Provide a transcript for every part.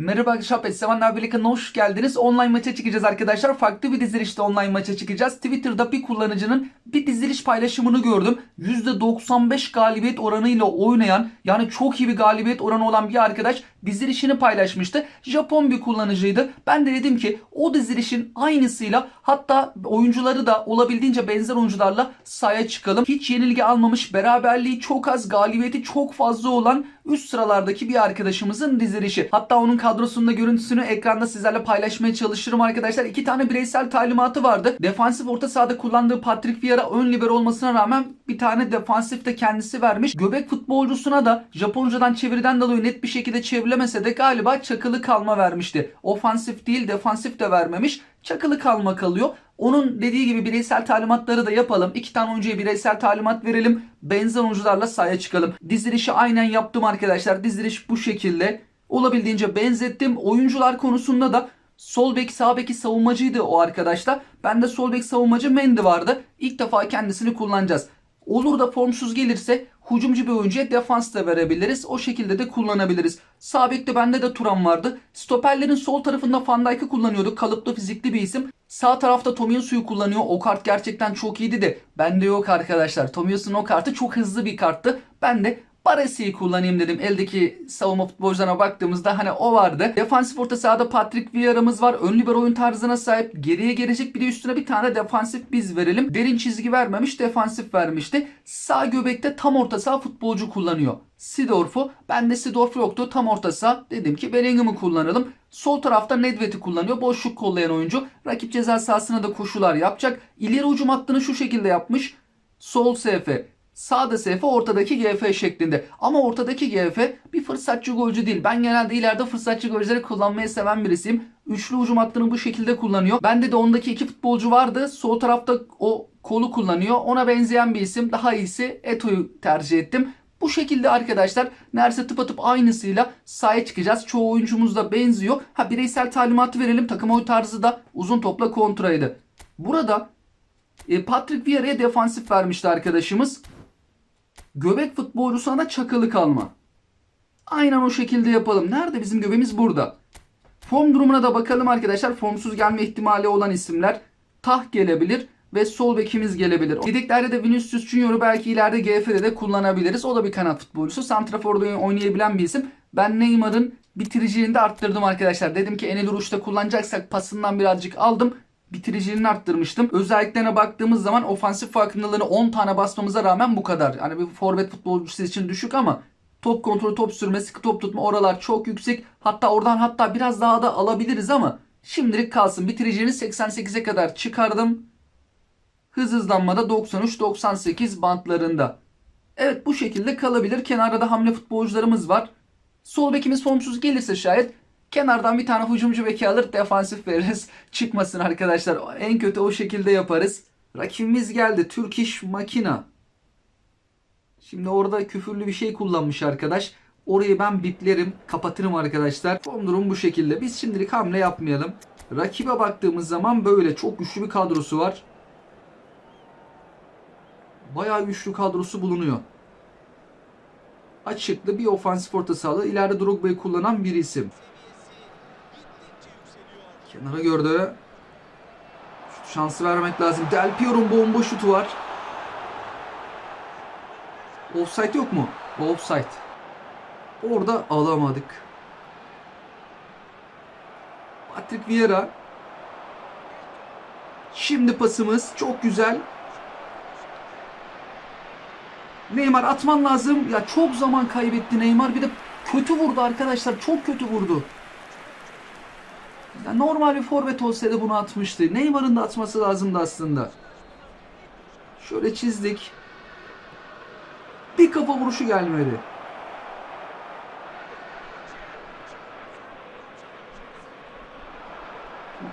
Merhaba arkadaşlar, Essemanlar Birlikte hoş geldiniz. Online maça çıkacağız arkadaşlar. Farklı bir dizilişte online maça çıkacağız. Twitter'da bir kullanıcının bir diziliş paylaşımını gördüm. %95 galibiyet oranıyla oynayan yani çok iyi bir galibiyet oranı olan bir arkadaş dizilişini paylaşmıştı. Japon bir kullanıcıydı. Ben de dedim ki o dizilişin aynısıyla hatta oyuncuları da olabildiğince benzer oyuncularla sahaya çıkalım. Hiç yenilgi almamış, beraberliği çok az, galibiyeti çok fazla olan üst sıralardaki bir arkadaşımızın dizilişi. Hatta onun kadrosunda görüntüsünü ekranda sizlerle paylaşmaya çalışırım arkadaşlar. İki tane bireysel talimatı vardı. Defansif orta sahada kullandığı Patrick Vieira ön libero olmasına rağmen bir tane defansif de kendisi vermiş. Göbek futbolcusuna da Japoncadan çeviriden dolayı net bir şekilde çevrilemese de galiba çakılı kalma vermişti. Ofansif değil defansif de vermemiş. Çakılı kalma kalıyor. Onun dediği gibi bireysel talimatları da yapalım. İki tane oyuncuya bireysel talimat verelim. Benzer oyuncularla sahaya çıkalım. Dizilişi aynen yaptım arkadaşlar. Diziliş bu şekilde. Olabildiğince benzettim. Oyuncular konusunda da sol bek sağ beki savunmacıydı o arkadaşlar. Ben de sol bek savunmacı Mendy vardı. İlk defa kendisini kullanacağız. Olur da formsuz gelirse hücumcu bir oyuncuya defans da verebiliriz. O şekilde de kullanabiliriz. Sağ bende de Turan vardı. Stoperlerin sol tarafında Van Dijk'ı kullanıyorduk. Kalıplı fizikli bir isim. Sağ tarafta Tomiyasu'yu kullanıyor. O kart gerçekten çok iyiydi de bende yok arkadaşlar. Tomiyasu'nun o kartı çok hızlı bir karttı. Ben de Baresi'yi kullanayım dedim. Eldeki savunma futbolcularına baktığımızda hani o vardı. Defansif orta sahada Patrick Vieira'mız var. Ön libero oyun tarzına sahip. Geriye gelecek bir de üstüne bir tane defansif biz verelim. Derin çizgi vermemiş defansif vermişti. Sağ göbekte tam orta saha futbolcu kullanıyor. Sidorf'u. Ben de Sidorf yoktu. Tam orta saha. Dedim ki Bellingham'ı kullanalım. Sol tarafta Nedved'i kullanıyor. Boşluk kollayan oyuncu. Rakip ceza sahasına da koşular yapacak. İleri hücum hattını şu şekilde yapmış. Sol SF. Sağda SF ortadaki GF şeklinde. Ama ortadaki GF bir fırsatçı golcü değil. Ben genelde ileride fırsatçı golcüleri kullanmayı seven birisiyim. Üçlü hücum hattını bu şekilde kullanıyor. Bende de ondaki iki futbolcu vardı. Sol tarafta o kolu kullanıyor. Ona benzeyen bir isim. Daha iyisi Eto'yu tercih ettim. Bu şekilde arkadaşlar neredeyse tıpatıp aynısıyla sahaya çıkacağız. Çoğu oyuncumuz da benziyor. Ha bireysel talimatı verelim. Takım oyun tarzı da uzun topla kontraydı. Burada e, Patrick Vieira'ya defansif vermişti arkadaşımız. Göbek futbolcusuna da çakılı kalma. Aynen o şekilde yapalım. Nerede bizim göbeğimiz burada. Form durumuna da bakalım arkadaşlar. Formsuz gelme ihtimali olan isimler. Tah gelebilir ve sol bekimiz gelebilir. Yedeklerde de Vinicius Junior'u belki ileride GF'de de kullanabiliriz. O da bir kanat futbolcusu. Santrafor'da oynayabilen bir isim. Ben Neymar'ın bitiriciliğini de arttırdım arkadaşlar. Dedim ki Enel Uruç'ta kullanacaksak pasından birazcık aldım bitiriciliğini arttırmıştım. Özelliklerine baktığımız zaman ofansif farkındalığını 10 tane basmamıza rağmen bu kadar. Hani bir forvet futbolcusu için düşük ama top kontrolü, top sürme, sıkı top tutma oralar çok yüksek. Hatta oradan hatta biraz daha da alabiliriz ama şimdilik kalsın. Bitiriciliğini 88'e kadar çıkardım. Hız hızlanmada 93-98 bantlarında. Evet bu şekilde kalabilir. Kenarda da hamle futbolcularımız var. Sol bekimiz formsuz gelirse şayet Kenardan bir tane hücumcu beki alır defansif veririz. Çıkmasın arkadaşlar. En kötü o şekilde yaparız. Rakibimiz geldi. Türk iş makina. Şimdi orada küfürlü bir şey kullanmış arkadaş. Orayı ben biplerim, kapatırım arkadaşlar. Form durum bu şekilde. Biz şimdilik hamle yapmayalım. Rakibe baktığımız zaman böyle çok güçlü bir kadrosu var. Bayağı güçlü kadrosu bulunuyor. Açıklı bir ofansif orta sahalı. İleride Drogba'yı kullanan bir isim. Kenara gördü. Şut şansı vermek lazım. Del Piero'nun bomba şutu var. Offside yok mu? Offside. Orada alamadık. Patrick Vieira. Şimdi pasımız çok güzel. Neymar atman lazım. Ya çok zaman kaybetti Neymar. Bir de kötü vurdu arkadaşlar. Çok kötü vurdu. Ya normal bir forvet olsaydı bunu atmıştı. Neymar'ın da atması lazımdı aslında. Şöyle çizdik. Bir kafa vuruşu gelmedi.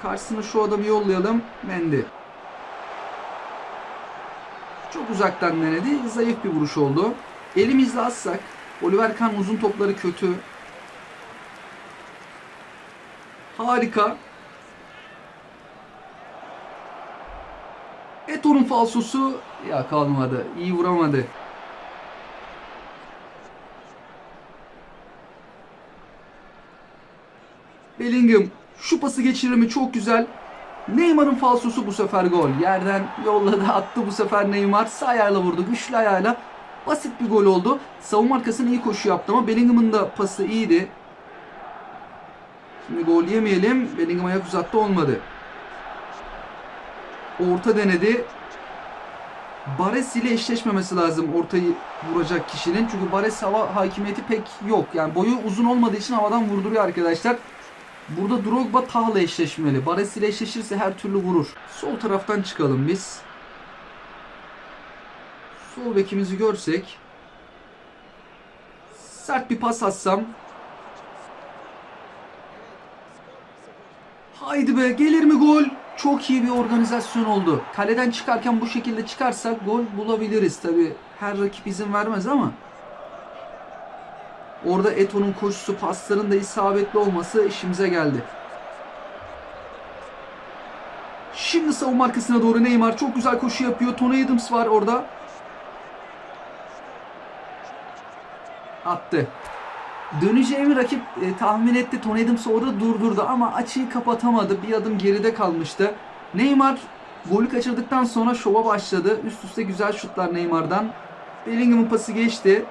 Karşısına şu adamı yollayalım. Mendy. Çok uzaktan denedi. Zayıf bir vuruş oldu. Elimizle atsak. Oliver Kahn uzun topları kötü. Harika. Eto'nun falsosu ya kalmadı. İyi vuramadı. Bellingham şu pası geçirir? Çok güzel. Neymar'ın falsosu bu sefer gol. Yerden yolladı attı bu sefer Neymar. Sağ ayağıyla vurdu. Güçlü ayağıyla. Basit bir gol oldu. Savunma arkasına iyi koşu yaptı ama Bellingham'ın da pası iyiydi. Şimdi gol yemeyelim. Bellingham ayak uzattı olmadı. Orta denedi. Bares ile eşleşmemesi lazım ortayı vuracak kişinin. Çünkü Bares hava hakimiyeti pek yok. Yani boyu uzun olmadığı için havadan vurduruyor arkadaşlar. Burada Drogba Tah'la eşleşmeli. Bares ile eşleşirse her türlü vurur. Sol taraftan çıkalım biz. Sol bekimizi görsek. Sert bir pas atsam. Haydi be gelir mi gol? Çok iyi bir organizasyon oldu. Kaleden çıkarken bu şekilde çıkarsak gol bulabiliriz. Tabi her rakip izin vermez ama. Orada Eto'nun koşusu pasların da isabetli olması işimize geldi. Şimdi savunma arkasına doğru Neymar çok güzel koşu yapıyor. Tony Adams var orada. Attı. Döneceğimi rakip e, tahmin etti. Tony Adams orada durdurdu ama açıyı kapatamadı. Bir adım geride kalmıştı. Neymar golü kaçırdıktan sonra şova başladı. Üst üste güzel şutlar Neymar'dan. Bellingham'ın pası geçti.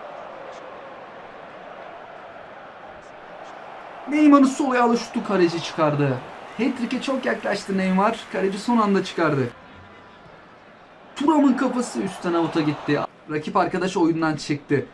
Neymar'ın sol ayağıyla şutu kaleci çıkardı. Hat-trick'e çok yaklaştı Neymar. Kaleci son anda çıkardı. Turam'ın kafası üstten avuta gitti. Rakip arkadaş oyundan çıktı.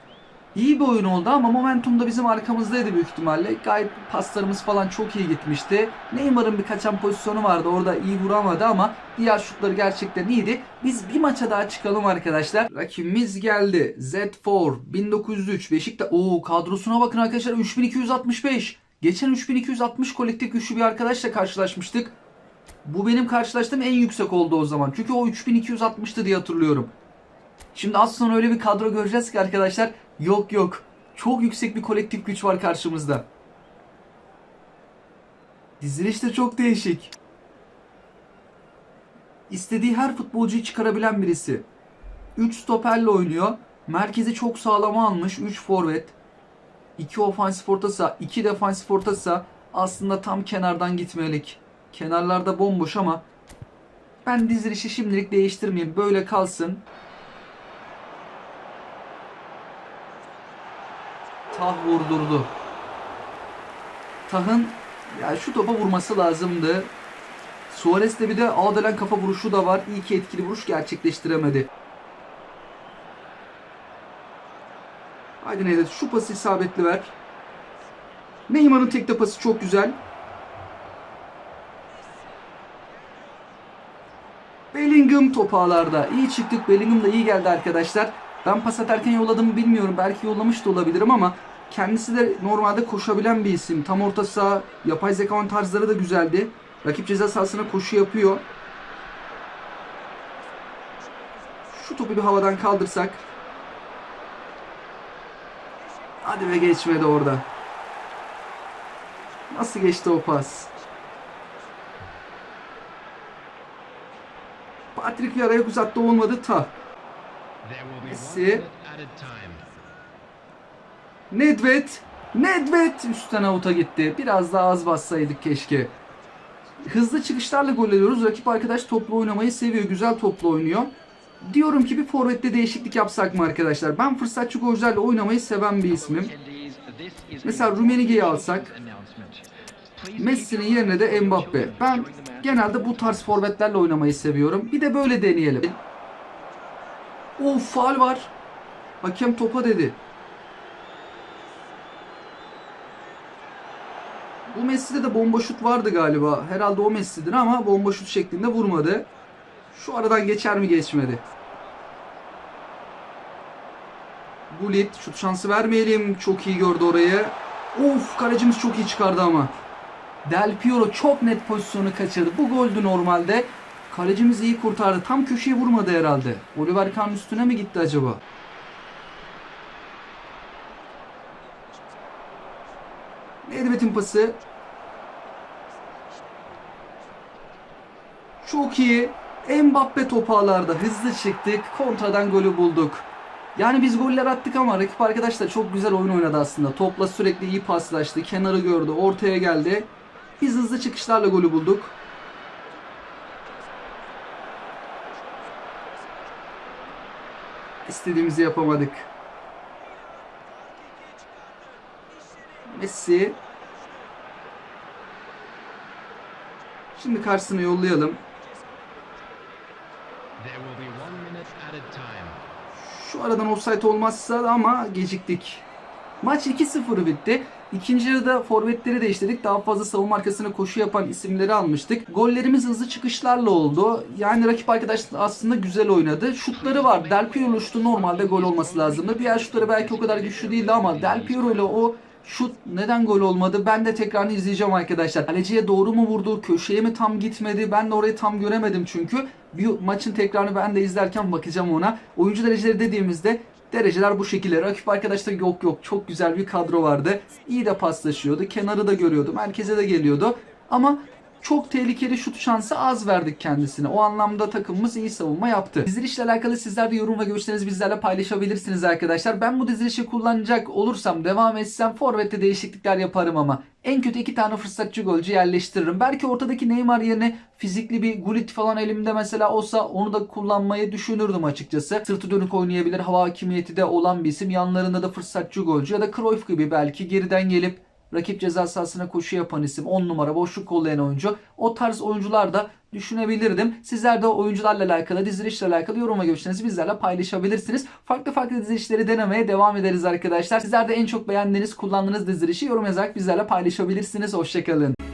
İyi bir oyun oldu ama momentum da bizim arkamızdaydı büyük ihtimalle. Gayet paslarımız falan çok iyi gitmişti. Neymar'ın bir kaçan pozisyonu vardı. Orada iyi vuramadı ama diğer şutları gerçekten iyiydi. Biz bir maça daha çıkalım arkadaşlar. Rakibimiz geldi. Z4 1903 Beşiktaş. Oo kadrosuna bakın arkadaşlar 3265. Geçen 3260 kolektif güçlü bir arkadaşla karşılaşmıştık. Bu benim karşılaştığım en yüksek oldu o zaman. Çünkü o 3260'tı diye hatırlıyorum. Şimdi az sonra öyle bir kadro göreceğiz ki arkadaşlar. Yok yok. Çok yüksek bir kolektif güç var karşımızda. Diziliş de çok değişik. İstediği her futbolcuyu çıkarabilen birisi. 3 stoperle oynuyor. Merkezi çok sağlama almış. 3 forvet. 2 ofansif orta saha, 2 defansif orta saha. Aslında tam kenardan gitmelik. Kenarlarda bomboş ama ben dizilişi şimdilik değiştirmeyeyim. Böyle kalsın. Tah vurdurdu. Tah'ın ya şu topa vurması lazımdı. Suarez'de bir de Adelen kafa vuruşu da var. İyi ki etkili vuruş gerçekleştiremedi. Haydi Nedet şu pası isabetli ver. Neymar'ın tekte pası çok güzel. Bellingham top ağlarda. İyi çıktık. Bellingham da iyi geldi arkadaşlar. Ben pas atarken yolladığımı bilmiyorum. Belki yollamış da olabilirim ama kendisi de normalde koşabilen bir isim. Tam orta saha, yapay zeka tarzları da güzeldi. Rakip ceza sahasına koşu yapıyor. Şu topu bir havadan kaldırsak. Hadi ve geçmedi orada. Nasıl geçti o pas? Patrick Vieira'ya uzattı olmadı ta. Messi. Nedved. Nedved üstten avuta gitti. Biraz daha az bassaydık keşke. Hızlı çıkışlarla gol ediyoruz. Rakip arkadaş toplu oynamayı seviyor. Güzel toplu oynuyor. Diyorum ki bir forvette değişiklik yapsak mı arkadaşlar? Ben fırsatçı golcülerle oynamayı seven bir ismim. Mesela Rummenigge'yi alsak. Messi'nin yerine de Mbappe. Ben genelde bu tarz forvetlerle oynamayı seviyorum. Bir de böyle deneyelim. Of faal var. Hakem topa dedi. Messi'de de bomba şut vardı galiba. Herhalde o Messi'dir ama bomba şut şeklinde vurmadı. Şu aradan geçer mi geçmedi. Gullit şut şansı vermeyelim. Çok iyi gördü orayı. Of kalecimiz çok iyi çıkardı ama. Del Piero çok net pozisyonu kaçırdı. Bu goldü normalde. Kalecimiz iyi kurtardı. Tam köşeye vurmadı herhalde. Oliver Kahn'ın üstüne mi gitti acaba? Nedved'in pası. Çok iyi. Mbappe topağlarda hızlı çıktık. Kontradan golü bulduk. Yani biz goller attık ama rakip arkadaş da çok güzel oyun oynadı aslında. Topla sürekli iyi paslaştı. Kenarı gördü. Ortaya geldi. Biz hızlı çıkışlarla golü bulduk. İstediğimizi yapamadık. Messi. Şimdi karşısına yollayalım. Aradan offside olmazsa ama geciktik. Maç 2-0 bitti. İkinci yarıda forvetleri değiştirdik. Daha fazla savunma arkasına koşu yapan isimleri almıştık. Gollerimiz hızlı çıkışlarla oldu. Yani rakip arkadaş aslında güzel oynadı. Şutları var. Del Piero şutu normalde gol olması lazımdı. Diğer şutları belki o kadar güçlü değildi ama Del Piero ile o şut neden gol olmadı? Ben de tekrarını izleyeceğim arkadaşlar. Kaleciye doğru mu vurdu? Köşeye mi tam gitmedi? Ben de orayı tam göremedim çünkü. Bir maçın tekrarını ben de izlerken bakacağım ona. Oyuncu dereceleri dediğimizde Dereceler bu şekilde. Rakip arkadaşta yok yok çok güzel bir kadro vardı. İyi de paslaşıyordu. Kenarı da görüyordu. Merkeze de geliyordu. Ama çok tehlikeli şut şansı az verdik kendisine. O anlamda takımımız iyi savunma yaptı. Dizilişle alakalı sizler de yorum ve görüşlerinizi bizlerle paylaşabilirsiniz arkadaşlar. Ben bu dizilişi kullanacak olursam devam etsem forvette değişiklikler yaparım ama en kötü iki tane fırsatçı golcü yerleştiririm. Belki ortadaki Neymar yerine fizikli bir Gullit falan elimde mesela olsa onu da kullanmayı düşünürdüm açıkçası. Sırtı dönük oynayabilir. Hava hakimiyeti de olan bir isim. Yanlarında da fırsatçı golcü ya da Cruyff gibi belki geriden gelip rakip ceza sahasına koşu yapan isim 10 numara boşluk kollayan oyuncu. O tarz oyuncular da düşünebilirdim. Sizler de oyuncularla alakalı, dizilişle alakalı yorum ve görüşlerinizi bizlerle paylaşabilirsiniz. Farklı farklı dizilişleri denemeye devam ederiz arkadaşlar. Sizler de en çok beğendiğiniz, kullandığınız dizilişi yorum yazarak bizlerle paylaşabilirsiniz. Hoşçakalın.